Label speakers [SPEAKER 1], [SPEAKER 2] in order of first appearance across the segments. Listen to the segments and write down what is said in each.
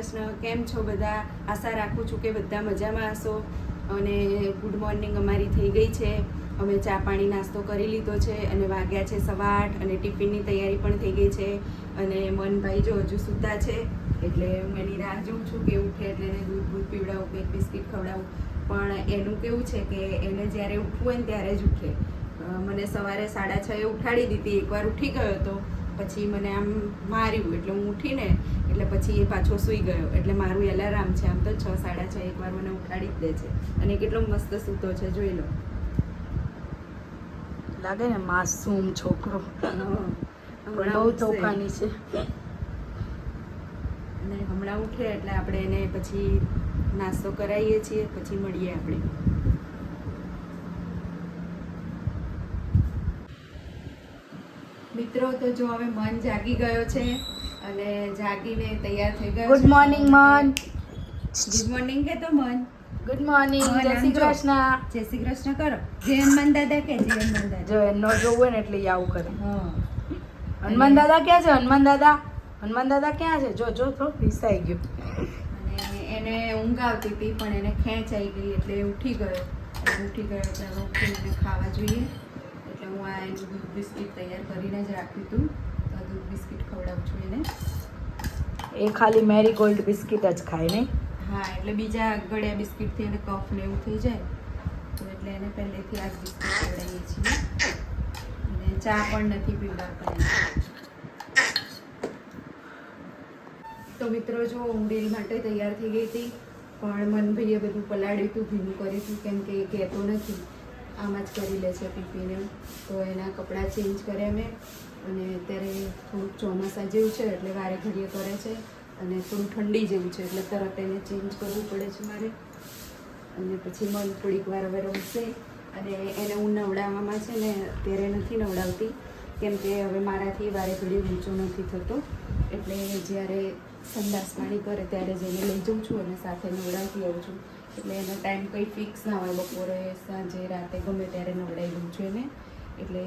[SPEAKER 1] કૃષ્ણ કેમ છો બધા? આશા રાખું છું કે બધા મજામાં હશો. અને ગુડ મોર્નિંગ અમારી થઈ ગઈ છે. અમે ચા પાણી નાસ્તો કરી લીધો છે અને વાગ્યા છે સવા આઠ અને ટિફિનની તૈયારી પણ થઈ ગઈ છે. અને મનભાઈ જો હજુ સૂતા છે, એટલે હું એની રાહ જોઉં છું કે ઉઠે એટલે એને દૂધ દૂધ પીવડાવું કે બિસ્કિટ ખવડાવું. પણ એનું કેવું છે કે એને જ્યારે ઉઠવું હોય ને ત્યારે જ ઉઠે. મને સવારે સાડા છ એ ઉઠાડી દીધી, એકવાર ઉઠી ગયો હતો. પછી મને આમ માર્યું. એટલે હું ઉઠીને એટલે પછી એ પાછો સૂઈ ગયો. એટલે મારું એલાર્મ છે. આમ તો છ સાડા છ એકવાર મને ઉઠાડી જ દે છે. અને કેટલો મસ્ત સૂતો છે. જોઈ લો.
[SPEAKER 2] લાગે ને માસૂમ છોકરો. બહુ તોફાની છે.
[SPEAKER 1] અને હમણાં ઉઠે એટલે આપણે એને પછી નાસ્તો કરાવીએ છીએ. પછી મળીએ આપણે. મિત્રો તો જો હવે મન જાગી ગયો છે અને જાગીને તૈયાર થઈ ગયો
[SPEAKER 2] ગુડ મોર્નિંગ મન.
[SPEAKER 1] ગુડ મોર્નિંગ કે તો મન
[SPEAKER 2] ગુડ મોર્નિંગ જય શ્રી કૃષ્ણ.
[SPEAKER 1] જય શ્રી કૃષ્ણ કરો. જય હનુમાન દાદા કે જય હનુમાન દાદા?
[SPEAKER 2] જો એનો જોવું ને એટલે આવું કરે.
[SPEAKER 1] હા.
[SPEAKER 2] હનુમાન દાદા ક્યાં છે? હનુમાન દાદા? હનુમાન દાદા ક્યાં છે? જો જો તો રિસાઈ ગયો.
[SPEAKER 1] અને એને ઊંઘ આવતી હતી પણ એને ખેંચ આવી ગઈ એટલે ઉઠી ગયો. ઉઠી ગયો એટલે ખાવા જોઈએ. એટલે હું આ એનું દૂધ બિસ્કિટ તૈયાર કરીને જ રાખ્યું હતું. તો દૂધ બિસ્કિટ ખવડાવું છું એને.
[SPEAKER 2] એ ખાલી મેરી ગોલ્ડ બિસ્કિટ જ ખાય નહીં?
[SPEAKER 1] હા એટલે બીજા ગળ્યા બિસ્કિટથી એને કફ ને એવું થઈ જાય. તો એટલે એને પહેલેથી આ બિસ્કિટ ખવડાવીએ છીએ. અને ચા પણ નથી પીવડાવતા પડે તો મિત્રો જો હું માટે તૈયાર થઈ ગઈ હતી પણ મનભાઈએ બધું પલાળ્યું હતું ભીનું કર્યું હતું કેમ કે એ કહેતો નથી. આમ જ કરી લે છે પીપીને. તો એના કપડાં ચેન્જ કર્યા મેં. અને અત્યારે થોડુંક ચોમાસા જેવું છે એટલે વારે ઘડીએ કરે છે. અને થોડું ઠંડી જેવું છે એટલે તરત એને ચેન્જ કરવું પડે છે મારે. અને પછી મન થોડીક વાર હવે રમશે. અને એને હું નવડાવવામાં છે ને અત્યારે નથી નવડાવતી. કેમ કે હવે મારાથી વારે ઘડી ઊંચો નથી થતો. એટલે જ્યારે સંદાસ પાણી કરે ત્યારે જઈને લઈ જાઉં છું અને સાથે નવડાવતી આવું છું. એટલે એનો ટાઈમ કંઈ ફિક્સ ના હોય. બપોરે સાંજે રાતે ગમે ત્યારે નવડાવી દઉં છું એને. એટલે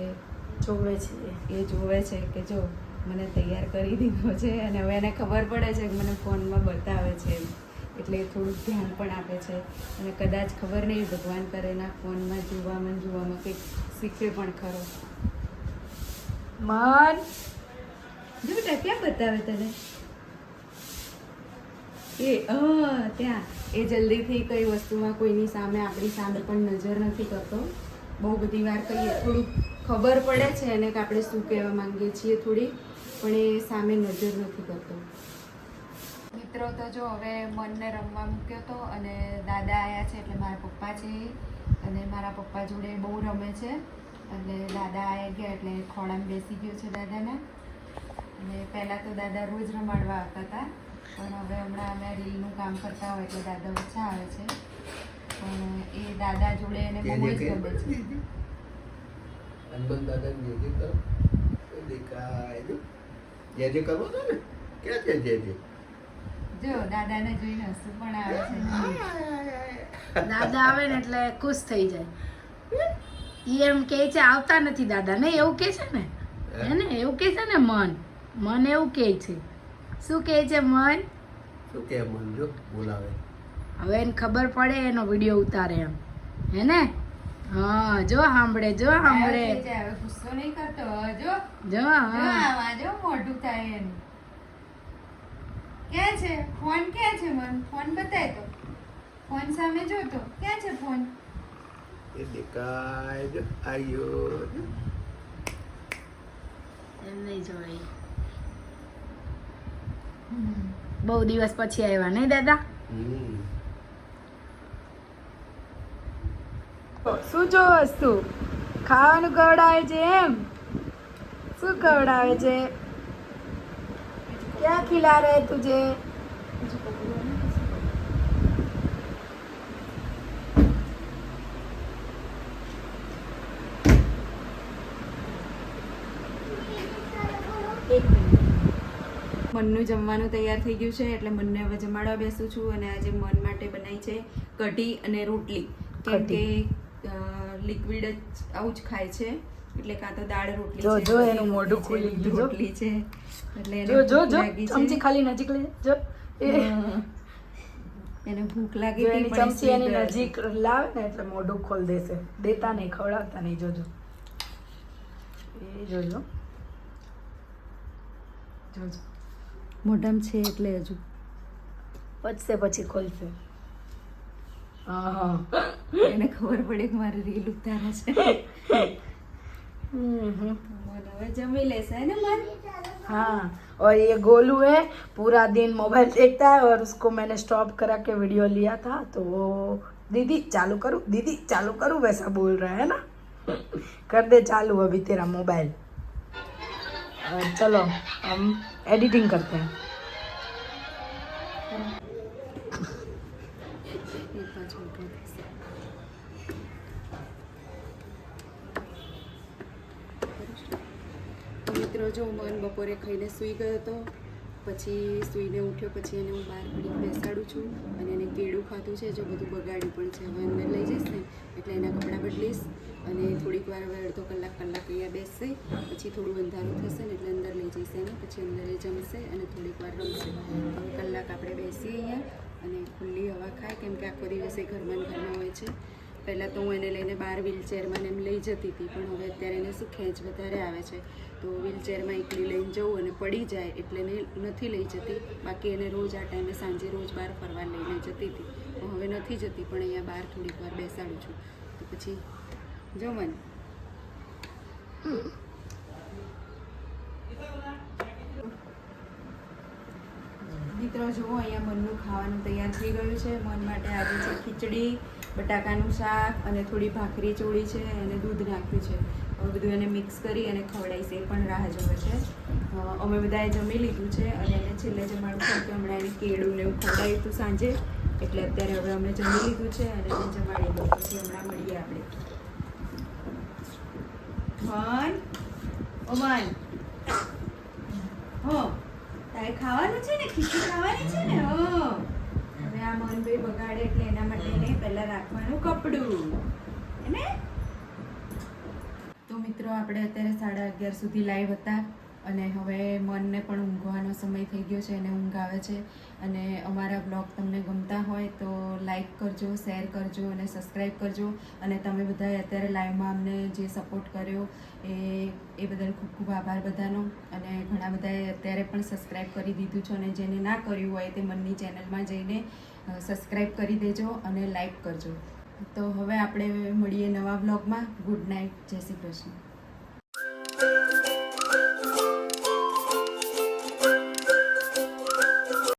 [SPEAKER 2] જોવે છે
[SPEAKER 1] એ. જોવે છે કે જો મને તૈયાર કરી દીધો છે અને હવે એને ખબર પડે છે કે મને ફોનમાં બતાવે છે એમ. એટલે એ થોડુંક ધ્યાન પણ આપે છે. અને કદાચ ખબર નહીં ભગવાન કરે એના ફોનમાં જોવામાં જોવામાં કંઈક શીખે પણ ખરો.
[SPEAKER 2] મન!
[SPEAKER 1] જો બેટા ક્યાં બતાવે તને? એ અ, ત્યાં. એ જલ્દીથી કઈ વસ્તુમાં કોઈની સામે આપણી સામે પણ નજર નથી કરતો. બહુ બધી વાર કહીએ, થોડુંક ખબર પડે છે એને કે આપણે શું કહેવા માંગીએ છીએ થોડી, પણ એ સામે નજર નથી કરતો. મિત્રો, તો જો હવે મનને રમવા મૂક્યો તો અને દાદા આવ્યા છે એટલે મારા પપ્પા છે. અને મારા પપ્પા જોડે બહુ રમે છે. અને દાદા આવી ગયા એટલે ખોળામાં બેસી ગયો છે દાદાને. અને પહેલાં તો દાદા રોજ રમાડવા આવતા હતા. પણ હવે હમણાં અમે રીલનું કામ કરતા હોય એટલે દાદા ઓછા આવે છે. પણ એ દાદા જોડે એને બહુ જ ગમે છે.
[SPEAKER 3] હનુમાન દાદા જે કરો દેખાય જે. જે કરવો હતો ને ક્યાં છે જે જે?
[SPEAKER 1] જો દાદાને જોઈને હસુ પણ આવે છે.
[SPEAKER 2] દાદા આવે ને એટલે ખુશ થઈ જાય. ઈ એમ કે છે આવતા નથી દાદા. ને એવું કે છે ને? હે ને? એવું કે છે ને મન? મન એવું કે છે. શું કહે છે મન?
[SPEAKER 3] શું કહે મન? જો બોલાવે.
[SPEAKER 2] હવે એને ખબર પડે એનો વીડિયો ઉતારે એમ. હે ને? હા જો સાંભળે જો સાંભળે.
[SPEAKER 1] હવે ગુસ્સો નહીં કરતો. જો.
[SPEAKER 2] જો
[SPEAKER 1] જો
[SPEAKER 2] હા.
[SPEAKER 1] જો મોઢું થાય એનું. ક્યાં છે? ફોન ક્યાં છે મન? ફોન બતાય તો. ફોન સામે જોતો ક્યાં છે ફોન?
[SPEAKER 3] એ દેખાય આયો
[SPEAKER 2] એમ નહીં જોઈ. બહુ દિવસ પછી આવ્યા નહીં દાદા? શું જો વસ્તુ ખાવાનું ખવડાવે છે એમ? શું ખવડાવે છે? ક્યાં ખિલા રહે તુજે
[SPEAKER 1] મનનું જમવાનું તૈયાર થઈ ગયું છે એટલે મનને હવે જમાડવા બેસું છું અને આજે મન માટે બનાવી છે કઢી અને રોટલી. કેમ કે લિક્વિડ જ આવું જ ખાય છે એટલે કાં તો દાળ રોટલી
[SPEAKER 2] જો, જો એનું મોઢું ખુલી ગયું,
[SPEAKER 1] રોટલી છે એટલે
[SPEAKER 2] જો જો જો ચમચી ખાલી નજીક લે જો
[SPEAKER 1] એને ભૂખ લાગી હતી પણ
[SPEAKER 2] ચમચી એની નજીક લાવે ને એટલે મોઢું ખોલ દેશે. દેતા નહીં ખવડાવતા નહીં જોજો એ જોજો જોજો
[SPEAKER 1] મોઢામાં છે એટલે હજુ
[SPEAKER 2] પચશે પછી ખોલશે હા હા
[SPEAKER 1] એને ખબર પડે કે મારે રીલ ઉતારે છે
[SPEAKER 2] हम्म,
[SPEAKER 1] મન હવે જમી લેશે હે ને મન
[SPEAKER 2] हाँ और ये गोलू है पूरा दिन मोबाइल देखता है और उसको मैंने स्टॉप करा के वीडियो लिया था तो वो दीदी चालू करूँ दीदी चालू करूँ वैसा बोल रहा है ना कर दे चालू अभी तेरा मोबाइल और चलो हम एडिटिंग करते हैं
[SPEAKER 1] એક પાછો ઊભો થશે. તો મિત્રો જો મન બપોરે ખાઈને સૂઈ ગયો હતો પછી સૂઈને ઉઠ્યો પછી એને હું બહાર પડી બેસાડું છું અને એને કેળું ખાતું છે, જો બધું બગાડ્યું પણ છે. હવે અંદર લઈ જઈશ ને એટલે એના કપડાં બદલીશ અને થોડીક વાર હવે અડધો કલાક કલાક અહીંયા બેસશે. પછી થોડું અંધારું થશે ને એટલે અંદર લઈ જઈશ એને, પછી અંદર એ જમશે અને થોડીક વાર રમશે. હવે કલાક આપણે બેસીએ અહીંયા અને ખુલ્લી હવા ખાય, કેમ કે આખો દિવસ એ ઘરમાં ઘરમાં હોય છે. પહેલાં તો હું એને લઈને બહાર વ્હીલચેરમાં એમ લઈ જતી હતી, પણ હવે અત્યારે એને શું ખેંચ વધારે આવે છે. તો વ્હીલચેરમાં એકલી લઈને જવું અને પડી જાય એટલે નથી લઈ જતી. બાકી એને રોજ આ ટાઈમે સાંજે રોજ બહાર ફરવા લઈને જતી હતી. તો હવે નથી જતી, પણ અહીંયા બહાર થોડીક વાર બેસાડું છું. તો પછી જો મન મિત્રો જુઓ, અહીંયા મનનું ખાવાનું તૈયાર થઈ ગયું છે. મન માટે આજે છે ખીચડી બટાકાનું શાક અને થોડી ભાખરી ચોળી છે અને દૂધ નાખ્યું છે. હવે બધું એને મિક્સ કરી અને ખવડાવીશ. એ પણ રાહ જોવે છે. અમે બધાએ જમી લીધું છે અને એને છેલ્લે જમાડું છે કે હમણાં એને કેળું ને એવું ખવડાવ્યું હતું સાંજે. એટલે અત્યારે હવે અમે જમી લીધું છે અને એને જમાડી દઉં પછી હમણાં મળીએ આપણે. મન ઓ મન હો, તારે ખાવાનું છે ને? ખીચડી ખાવાની છે ને? હો. મન મનભાઈ બગાડે એટલે એના માટે એને પહેલા રાખવાનું કપડું. એને તો મિત્રો, આપણે અત્યારે સાડા અગિયાર સુધી લાઈવ હતા. અને હવે મનને પણ ઊંઘવાનો સમય થઈ ગયો છે અને ઊંઘ આવે છે. અને અમારા બ્લોગ તમને ગમતા હોય તો લાઈક કરજો, શેર કરજો અને સબસ્ક્રાઈબ કરજો. અને તમે બધાએ અત્યારે લાઈવમાં અમને જે સપોર્ટ કર્યો એ એ બદલ ખૂબ ખૂબ આભાર બધાનો. અને ઘણા બધાએ અત્યારે પણ સબસ્ક્રાઈબ કરી દીધું છે અને જેને ના કર્યું હોય તે મનની ચેનલમાં જઈને સબસ્ક્રાઈબ કરી દેજો અને લાઈક કરજો. તો હવે આપણે મળીએ નવા બ્લોગમાં. ગુડ નાઇટ જય શ્રી કૃષ્ણ.